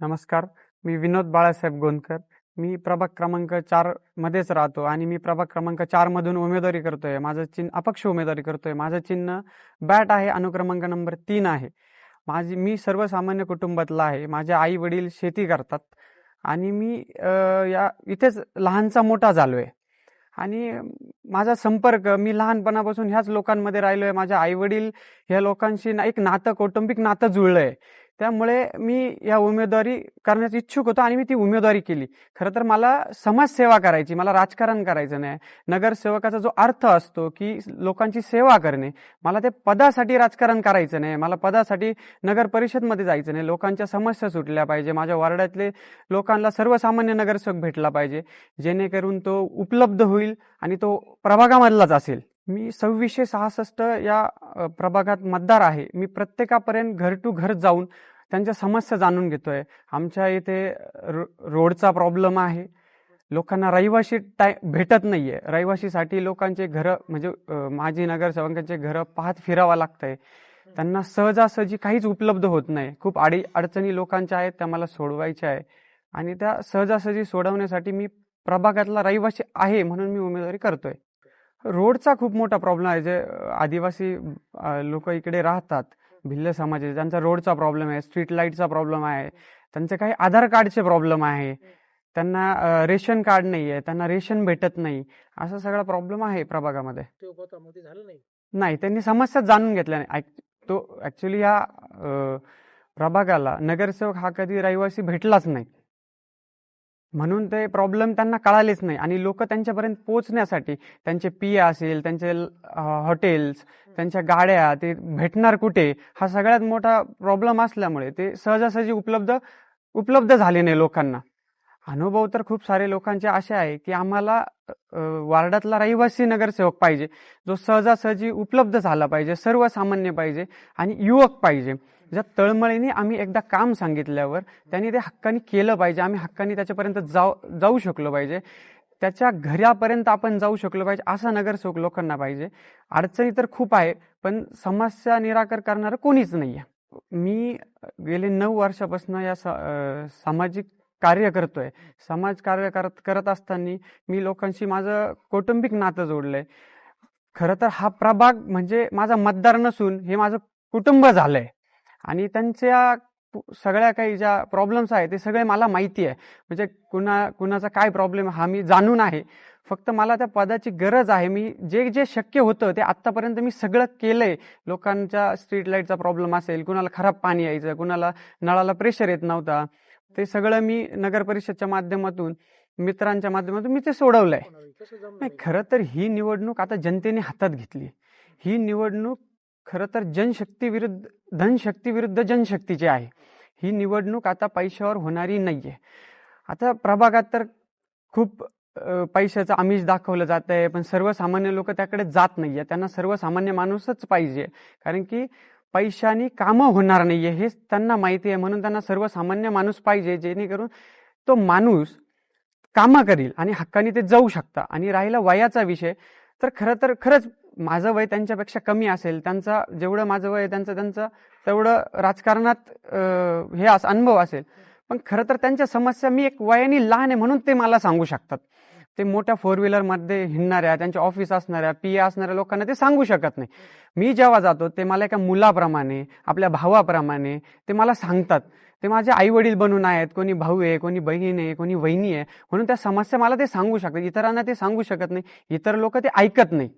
नमस्कार. मी विनोद बाळासाहेब गोंदकर. मी प्रभाग क्रमांक चार मध्येच राहतो आणि मी प्रभाग क्रमांक चार मधून उमेदवारी करतोय. माझं चिन्ह अपक्ष उमेदवारी करतोय. माझं चिन्ह बॅट आहे. अनुक्रमांक नंबर तीन आहे. माझी मी सर्वसामान्य कुटुंबातला आहे. माझे आई वडील शेती करतात आणि मी या इथेच लहानचा मोठा झालोय. आणि माझा संपर्क मी लहानपणापासून ह्याच लोकांमध्ये राहिलोय. माझ्या आई वडील ह्या लोकांशी ना- एक नातं कौटुंबिक नातं जुळलंय. त्यामुळे मी या उमेदवारी करण्यास इच्छुक होतो आणि मी ती उमेदवारी केली. खरं तर मला समाजसेवा करायची मला राजकारण करायचं नाही. नगरसेवकाचा जो अर्थ असतो की लोकांची सेवा करणे मला ते पदासाठी राजकारण करायचं नाही. मला पदासाठी नगर परिषदमध्ये जायचं नाही. लोकांच्या समस्या सुटल्या पाहिजे. माझ्या वार्डातले लोकांना सर्वसामान्य नगरसेवक भेटला पाहिजे. जेणेकरून तो उपलब्ध होईल आणि तो प्रभागामधलाच असेल. मी सव्वीसशे सहासष्ट या प्रभागात मतदार आहे. मी प्रत्येकापर्यंत घर टू घर जाऊन त्यांच्या समस्या जाणून घेतोय. आमच्या इथे रो- रोडचा प्रॉब्लेम आहे. लोकांना रहिवाशी टाय भेटत नाहीये. रहिवाशीसाठी लोकांचे घरं म्हणजे माजी नगरसेवकांचे घरं पाहत फिरावं लागतंय. त्यांना सहजासहजी काहीच उपलब्ध होत नाही. खूप आडी अडचणी लोकांच्या आहेत त्या मला सोडवायच्या आहे आणि त्या सहजासहजी सोडवण्यासाठी मी प्रभागातला रहिवासी आहे म्हणून मी उमेदवारी करतोय. रोडचा खूप मोठा प्रॉब्लेम आहे. जे आदिवासी लोक इकडे राहतात भिल्ल समाजाचे त्यांचा रोडचा प्रॉब्लेम आहे स्ट्रीट लाईटचा प्रॉब्लेम आहे त्यांचे काही आधार कार्डचे प्रॉब्लेम आहे. त्यांना रेशन कार्ड नाही आहे त्यांना रेशन भेटत नाही. असा सगळा प्रॉब्लेम आहे प्रभागामध्ये. नाही? नाही त्यांनी समस्या जाणून घेतल्या नाही. तो ऍक्च्युली या प्रभागाला नगरसेवक हा कधी रहिवासी भेटलाच नाही. म्हणून ते प्रॉब्लेम त्यांना कळालेच नाही. आणि लोक त्यांच्यापर्यंत पोहोचण्यासाठी त्यांचे पी असेल त्यांचे हॉटेल्स त्यांच्या गाड्या ते भेटणार कुठे? हा सगळ्यात मोठा प्रॉब्लेम असल्यामुळे ते सहजासहजी उपलब्ध उपलब्ध झाले नाही लोकांना. अनुभव तर खूप सारे लोकांचे असे आहे की आम्हाला वार्डातला रहिवासी नगरसेवक पाहिजे जो सहजासहजी उपलब्ध झाला पाहिजे सर्वसामान्य पाहिजे आणि युवक पाहिजे. ज्या तळमळीने आम्ही एकदा काम सांगितल्यावर त्यांनी ते हक्काने केलं पाहिजे. आम्ही हक्काने त्याच्यापर्यंत जाऊ जाऊ शकलो पाहिजे. त्याच्या घरापर्यंत आपण जाऊ शकलो पाहिजे असा नगरसेवक लोकांना पाहिजे. अडचणी तर खूप आहे पण समस्या निराकर करणारं कोणीच नाही आहे मी गेले नऊ वर्षापासून या स- सामाजिक कार्य करतोय. समाज कार्य करत करत असताना मी लोकांशी माझं कौटुंबिक नातं जोडलंय. खरं तर हा प्रभाग म्हणजे माझा मतदार नसून हे माझं कुटुंब झालंय. आणि त्यांच्या सगळ्या काही ज्या प्रॉब्लेम्स आहेत ते सगळे मला माहिती आहे. म्हणजे कुणा कुणाचा काय प्रॉब्लेम हा मी जाणून आहे. फक्त मला त्या पदाची गरज आहे. मी जे जे शक्य होतं ते आत्तापर्यंत मी सगळं केलंय. लोकांच्या स्ट्रीट लाईटचा प्रॉब्लेम असेल कुणाला खराब पाणी यायचं कुणाला नळाला प्रेशर येत नव्हता. ते सगळं मी नगर परिषदच्या माध्यमातून मित्रांच्या माध्यमातून मी ते सोडवलंय. नाही? खरं तर ही निवडणूक आता जनतेने हातात घेतली ही निवडणूक खरं तर जनशक्ती विरुद्ध धनशक्ती विरुद्ध जनशक्तीची आहे. ही निवडणूक आता पैशावर होणारी नाहीये. आता प्रभागात तर खूप पैशाचं आमिष दाखवलं जात आहे पण सर्वसामान्य लोक त्याकडे जात नाहीये. त्यांना सर्वसामान्य माणूसच पाहिजे. कारण की पैशानी कामं होणार नाहीये हे त्यांना माहिती आहे. म्हणून त्यांना सर्वसामान्य माणूस पाहिजे जेणेकरून तो माणूस कामं करील आणि हक्काने ते जाऊ शकता. आणि राहिला वयाचा विषय तर खरं तर खरंच माझं वय त्यांच्यापेक्षा कमी असेल त्यांचा जेवढं माझं वय त्यांचं त्यांचं तेवढं राजकारणात हे अनुभव असेल. पण खरं तर त्यांच्या समस्या मी एक वयाने लहान आहे म्हणून ते मला सांगू शकतात. ते मोठ्या फोर व्हीलरमध्ये हिंडणाऱ्या त्यांच्या ऑफिस असणाऱ्या पी असणाऱ्या लोकांना ते सांगू शकत नाही. मी जेव्हा जातो ते मला एका मुलाप्रमाणे आपल्या भावाप्रमाणे ते मला सांगतात. ते माझे आई वडील बनून आहेत कोणी भाऊ आहे कोणी बहीण आहे कोणी वहिनी आहे म्हणून त्या समस्या मला ते सांगू शकतात. इतरांना ते सांगू शकत नाही. इतर लोक ते ऐकत नाही.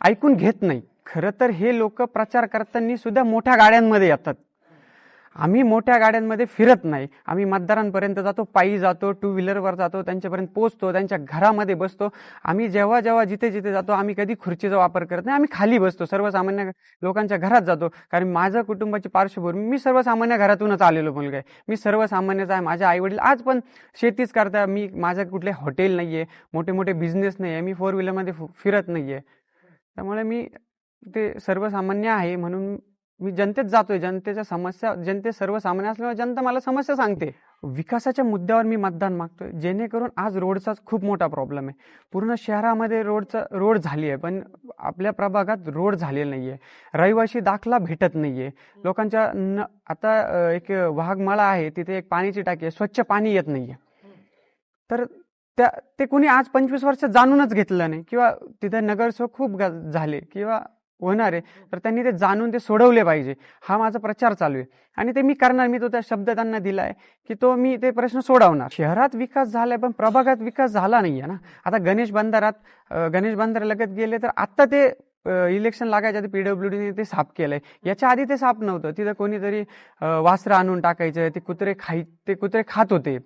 ऐकून घेत नाही. खरं तर हे लोक प्रचार करताना सुद्धा मोठ्या गाड्यांमध्ये येतात. आम्ही मोठ्या गाड्यांमध्ये फिरत नाही. आम्ही मतदारांपर्यंत जातो पायी जातो टू व्हीलरवर जातो त्यांच्यापर्यंत पोचतो त्यांच्या घरामध्ये बसतो. आम्ही जेव्हा जेव्हा जिथे जिथे जातो आम्ही कधी खुर्चीचा वापर करत नाही. आम्ही खाली बसतो सर्वसामान्य लोकांच्या घरात जातो. कारण माझ्या कुटुंबाची पार्श्वभूमी मी सर्वसामान्य घरातूनच आलेलो मुलगा आहे. मी सर्वसामान्यच आहे माझे आई वडील आज पण शेतीच करता मी माझं कुठले हॉटेल नाही आहे मोठे मोठे बिझनेस नाही आहे मी फोर व्हीलरमध्ये फिरत नाहीये. त्यामुळे मी ते सर्वसामान्य आहे म्हणून मी जनतेत जातोय. जनतेच्या समस्या जनते सर्वसामान्य असल्यामुळे जनता मला समस्या सांगते. विकासाच्या मुद्द्यावर मी मतदान मागतोय. जेणेकरून आज रोडचाच खूप मोठा प्रॉब्लेम आहे. पूर्ण शहरामध्ये रोडचा रोड झाली आहे पण आपल्या प्रभागात रोड झालेला नाही आहे रहिवाशी दाखला भेटत नाही आहे लोकांच्या न आता एक वाघमाळा आहे तिथे एक पाण्याची टाकी आहे. स्वच्छ पाणी येत नाही आहे तर त्या ते कोणी आज पंचवीस वर्ष जाणूनच घेतलं नाही. किंवा तिथे नगरसेवक खूप झाले किंवा होणार आहे तर त्यांनी ते जाणून ते सोडवले पाहिजे. हा माझा प्रचार चालू आहे. आणि ते मी करणार मी तो त्या शब्द त्यांना दिलाय की तो मी ते प्रश्न सोडवणार. शहरात विकास झालाय पण प्रभागात विकास झाला नाहीये ना. आता गणेश बंधारात गणेश बंधारा लगत गेले तर आता ते इलेक्शन लागायच्या आधी पीडब्ल्यूडीने ते साफ केलंय. याच्या आधी ते साफ नव्हतं. तिथं कोणीतरी वासरं आणून टाकायचं ते कुत्रे खाई ते कुत्रे खात होते.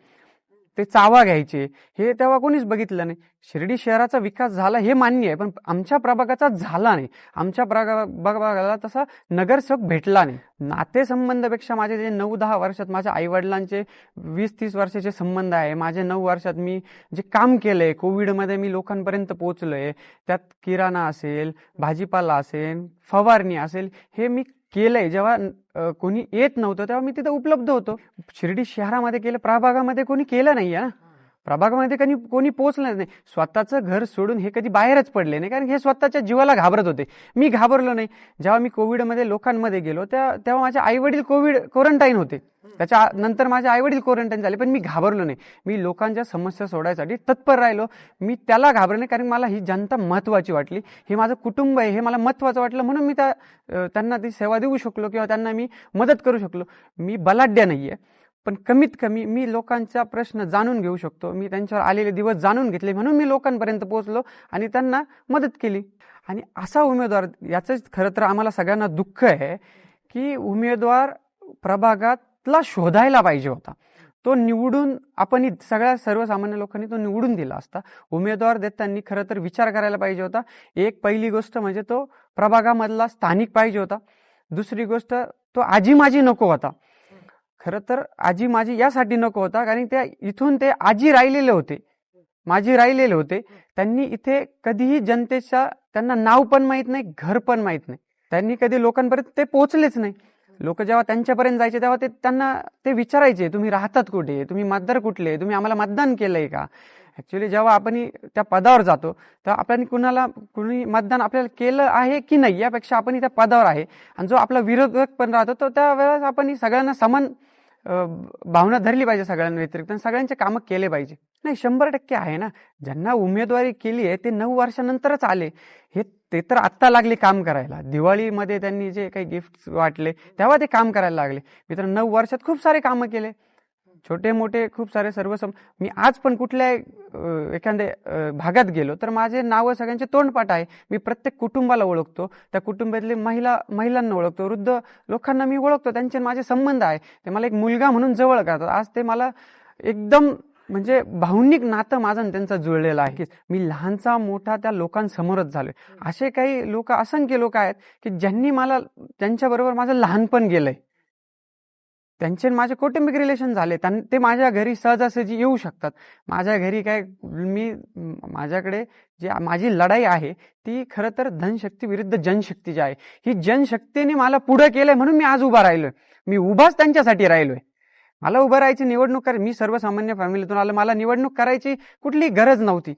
ते चावा घ्यायचे. हे तेव्हा कोणीच बघितलं नाही. शिर्डी शहराचा विकास झाला हे मान्य आहे पण आमच्या प्रभागाचा झाला नाही. आमच्या प्रगा- प्रभागाला तसा नगरसेवक भेटला नाही. नातेसंबंधापेक्षा माझे जे नऊ दहा वर्षात माझ्या आईवडिलांचे वीस तीस वर्षाचे संबंध आहे. माझे नऊ वर्षात मी जे काम केलंय कोविडमध्ये मी लोकांपर्यंत पोहोचलोय. त्यात किराणा असेल भाजीपाला असेल फवारणी असेल हे मी केलंय. जेव्हा कोणी येत नव्हतं तेव्हा मी तिथे उपलब्ध होतो. शिर्डी शहरामध्ये केलं प्रभागामध्ये कोणी केलं नाहीये ना? प्रभागामध्ये कधी कोणी पोहोचलं नाही. स्वतःचं घर सोडून हे कधी बाहेरच पडले नाही कारण हे स्वतःच्या जीवाला घाबरत होते. मी घाबरलो नाही. जेव्हा मी कोविडमध्ये लोकांमध्ये गेलो त्या तेव्हा माझे आई वडील कोविड क्वारंटाईन होते. त्याच्या नंतर माझे आई वडील क्वारंटाईन झाले पण मी घाबरलो नाही. मी लोकांच्या समस्या सोडायसाठी तत्पर राहिलो. मी त्याला घाबरले नाही कारण मला ही जनता महत्वाची वाटली. हे माझं कुटुंब आहे हे मला महत्वाचं वाटलं. म्हणून मी त्या त्यांना ती सेवा देऊ शकलो किंवा त्यांना मी मदत करू शकलो. मी बलाढ्य आहे पण कमीत कमी मी लोकांचा प्रश्न जाणून घेऊ शकतो. मी त्यांच्यावर आलेले दिवस जाणून घेतले म्हणून मी लोकांपर्यंत पोहोचलो आणि त्यांना मदत केली. आणि असा उमेदवार याचंच खरं तर आम्हाला सगळ्यांना दुःख आहे की उमेदवार प्रभागातला शोधायला पाहिजे होता. तो निवडून आपण सगळ्या सर्वसामान्य लोकांनी तो निवडून दिला असता. उमेदवार देताना खरं तर विचार करायला पाहिजे होता. एक पहिली गोष्ट म्हणजे तो प्रभागामधला स्थानिक पाहिजे होता. दुसरी गोष्ट तो आजी माझी नको होता. खरं तर आजी माझी यासाठी नको होता कारण त्या इथून ते आजी राहिलेले होते. माझी राहिलेले होते. त्यांनी इथे कधीही जनतेच्या त्यांना नाव पण माहीत नाही घर पण माहीत नाही. त्यांनी कधी लोकांपर्यंत ते पोहोचलेच नाही. लोक जेव्हा त्यांच्यापर्यंत जायचे तेव्हा ते त्यांना ते विचारायचे तुम्ही राहतात कुठे? तुम्ही मतदार कुठले? तुम्ही आम्हाला मतदान केलंय का? ऍक्च्युली जेव्हा आपण त्या पदावर जातो तेव्हा आपण कुणाला कुणी मतदान आपल्याला केलं आहे की नाही यापेक्षा आपण त्या पदावर आहे. आणि जो आपला विरोधक पण राहतो तो त्यावेळेस आपण सगळ्यांना समान भावना धरली पाहिजे सगळ्यांना व्यतिरिक्त सगळ्यांचे कामं केले पाहिजे. नाही शंभर टक्के आहे ना. ज्यांना उमेदवारी केली आहे ते नऊ वर्षानंतरच आले. हे ते तर आत्ता लागले काम करायला. दिवाळीमध्ये त्यांनी जे काही गिफ्ट वाटले तेव्हा ते काम करायला लागले. मी तर नऊ वर्षात खूप सारे कामं केले. छोटे मोठे खूप सारे सर्व सम मी आज पण कुठल्या एखाद्या भागात गेलो तर माझे नावं सगळ्यांचे तोंडपाठ आहे. मी प्रत्येक कुटुंबाला ओळखतो. त्या कुटुंबातले महिला महिलांना ओळखतो. वृद्ध लोकांना मी ओळखतो. त्यांचे माझे संबंध आहे. ते मला एक मुलगा म्हणून जवळ करतात आज ते मला एकदम म्हणजे भावनिक नातं माझं आणि त्यांचं जुळलेलं आहे. की मी लहानचा मोठा त्या लोकांसमोरच झालोय. असे काही लोक असंख्य लोक आहेत की ज्यांनी मला त्यांच्याबरोबर माझं लहानपण गेलंय. त्यांचे माझे कौटुंबिक रिलेशन झाले. ते माझ्या घरी सहजासहजी येऊ शकतात. माझ्या घरी काय मी माझ्याकडे जी माझी लढाई आहे ती खरं तर धनशक्ती विरुद्ध जनशक्तीची आहे ही जनशक्तीने मला पुढे केलंय म्हणून मी आज उभा राहिलोय. मी उभाच त्यांच्यासाठी राहिलोय. मला उभं राहायची निवडणूक कर मी सर्वसामान्य फॅमिलीतून आलो. मला निवडणूक करायची कुठली गरज नव्हती.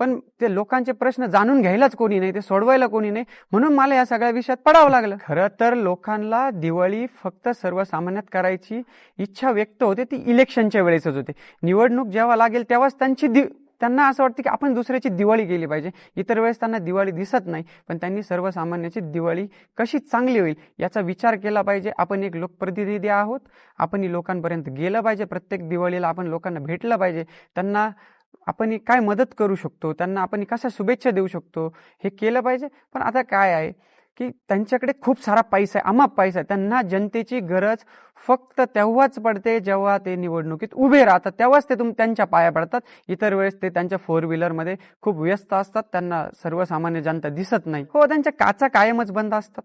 पण ते लोकांचे प्रश्न जाणून घ्यायलाच कोणी नाही ते सोडवायला कोणी नाही. म्हणून मला या सगळ्या विषयात पडावं लागलं. खरं तर लोकांना दिवाळी फक्त सर्वसामान्यात करायची इच्छा व्यक्त होते ती इलेक्शनच्या वेळेसच होते. निवडणूक जेव्हा लागेल तेव्हाच त्यांची दि त्यांना असं वाटतं की आपण दुसऱ्याची दिवाळी केली पाहिजे. इतर वेळेस त्यांना दिवाळी दिसत नाही पण त्यांनी सर्वसामान्याची दिवाळी कशी चांगली होईल याचा विचार केला पाहिजे. आपण एक लोकप्रतिनिधी आहोत आपण लोकांपर्यंत गेलं पाहिजे. प्रत्येक दिवाळीला आपण लोकांना भेटलं पाहिजे. त्यांना आपण ही काय मदत करू शकतो? त्यांना आपण कशा शुभेच्छा देऊ शकतो? हे केलं पाहिजे. पण आता काय आहे की त्यांच्याकडे खूप सारा पैसा आहे अमाप पैसा आहे. त्यांना जनतेची गरज फक्त तेव्हाच पडते जेव्हा ते निवडणुकीत उभे राहतात. तेव्हाच ते तुम त्यांच्या पाया पडतात. इतर वेळेस ते त्यांच्या फोर व्हीलरमध्ये खूप व्यस्त असतात. त्यांना सर्वसामान्य जनता दिसत नाही. हो त्यांच्या काचा कायमच बंद असतात.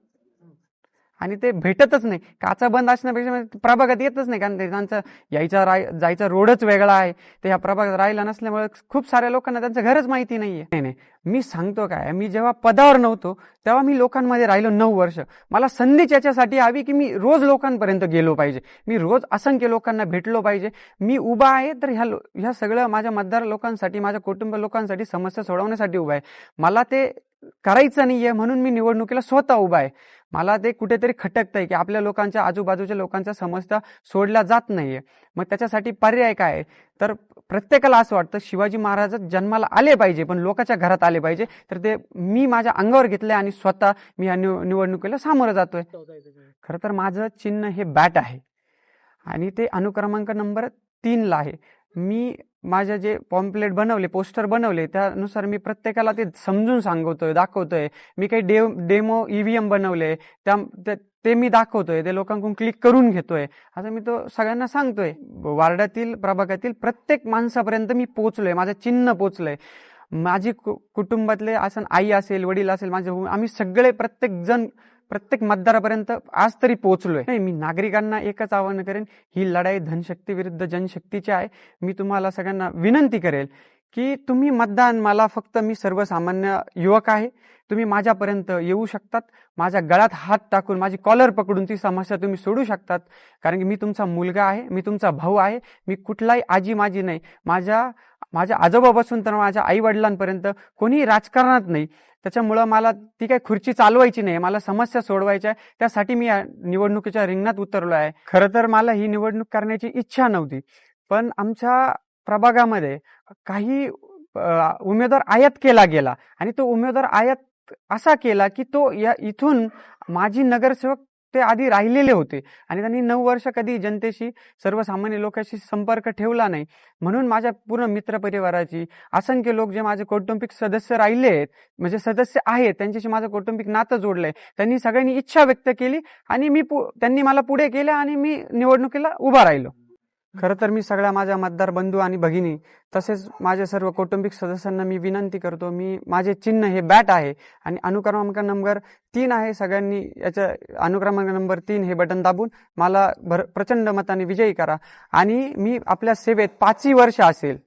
आणि ते भेटतच नाही. काचा बंद असण्यापेक्षा म्हणजे प्रभागात येतच नाही. कारण ते त्यांचा यायचा राय जायचा रोडच वेगळा आहे. ते ह्या प्रभागात राहिला नसल्यामुळे खूप साऱ्या लोकांना त्यांचं घरच माहिती नाहीये. नाही नाही. मी सांगतो काय मी जेव्हा पदावर नव्हतो तेव्हा मी लोकांमध्ये राहिलो नऊ वर्ष. मला संधीच याच्यासाठी हवी की मी रोज लोकांपर्यंत गेलो पाहिजे. मी रोज असंख्य लोकांना भेटलो पाहिजे. मी उभा आहे तर ह्या लो- ह्या सगळं माझ्या मतदार लोकांसाठी माझ्या कुटुंब लोकांसाठी समस्या सोडवण्यासाठी उभा आहे. मला ते करायचं नाहीये म्हणून मी निवडणुकीला स्वतः उभा आहे. मला ते कुठेतरी खटकतंय की आपल्या लोकांच्या आजूबाजूच्या लोकांच्या समस्या सोडल्या जात नाहीये. मग त्याच्यासाठी पर्याय काय आहे? तर प्रत्येकाला असं वाटतं शिवाजी महाराज जन्माला आले पाहिजे पण लोकांच्या घरात आले पाहिजे. तर ते मी माझ्या अंगावर घेतलंय आणि स्वतः मी या निवडणुकीला सामोरं जातोय. होता खरं तर माझं चिन्ह हे बॅट आहे. आणि ते अनुक्रमांक नंबर तीनला आहे. मी माझ्या जे पॉम्पलेट बनवले पोस्टर बनवले त्यानुसार मी प्रत्येकाला ते समजून सांगवतोय दाखवतोय. मी काही डेव डेमो ईव्हीएम बनवले त्या त्या- ते मी दाखवतोय ते लोकांकडून क्लिक करून घेतोय. असं मी तो सगळ्यांना सांगतोय वार्डातील प्रभागातील प्रत्येक माणसापर्यंत मी पोचलोय माझं चिन्ह पोचलंय माझी कु- कुटुंबातले असं आई असेल वडील असेल माझे आम्ही सगळे प्रत्येक जण प्रत्येक मतदारापर्यंत आज तरी पोहोचलोय. नाही मी नागरिकांना एकच आवाहन करेन ही लढाई धनशक्ती विरुद्ध जनशक्तीची आहे. मी तुम्हाला सगळ्यांना विनंती करेल की तुम्ही मतदान मला फक्त मी सर्वसामान्य युवक आहे. तुम्ही माझ्यापर्यंत येऊ शकतात. माझ्या गळ्यात हात टाकून माझी कॉलर पकडून ती समस्या तुम्ही सोडू शकतात. कारण की मी तुमचा मुलगा आहे मी तुमचा भाऊ आहे मी कुठलाही आजी माझी नाही. माझ्या माझ्या आजोबापासून तर माझ्या आई वडिलांपर्यंत कोणीही राजकारणात नाही. त्याच्यामुळं मला ती काही खुर्ची चालवायची नाही मला समस्या सोडवायच्या आहे. त्यासाठी मी या निवडणुकीच्या रिंगणात उतरलो आहे. खरं तर मला ही निवडणूक करण्याची इच्छा नव्हती पण आमच्या प्रभागामध्ये काही उमेदवार आयात केला गेला आणि तो उमेदवार आयात असा केला की तो या इथून माजी नगरसेवक ते आधी राहिलेले होते. आणि त्यांनी नऊ वर्ष कधी जनतेशी सर्वसामान्य लोकांशी संपर्क ठेवला नाही. म्हणून माझ्या पूर्ण मित्रपरिवाराची असंख्य लोक जे माझे कौटुंबिक सदस्य राहिले आहेत म्हणजे सदस्य आहेत त्यांच्याशी माझं कौटुंबिक नातं जोडलंय. त्यांनी सगळ्यांनी इच्छा व्यक्त केली आणि मी पु- त्यांनी मला पुढे केलं आणि मी निवडणुकीला उभा राहिलो. खरं तर मी सगळ्या माझ्या मतदार बंधू आणि भगिनी तसेच माझ्या सर्व कौटुंबिक सदस्यांना मी विनंती करतो मी माझे चिन्ह हे बॅट आहे आणि अनुक्रमांक नंबर तीन आहे सगळ्यांनी याच्या अनुक्रमांक नंबर तीन हे बटन दाबून मला भर प्रचंड मताने विजयी करा. आणि मी आपल्या सेवेत पाचही वर्ष असेल.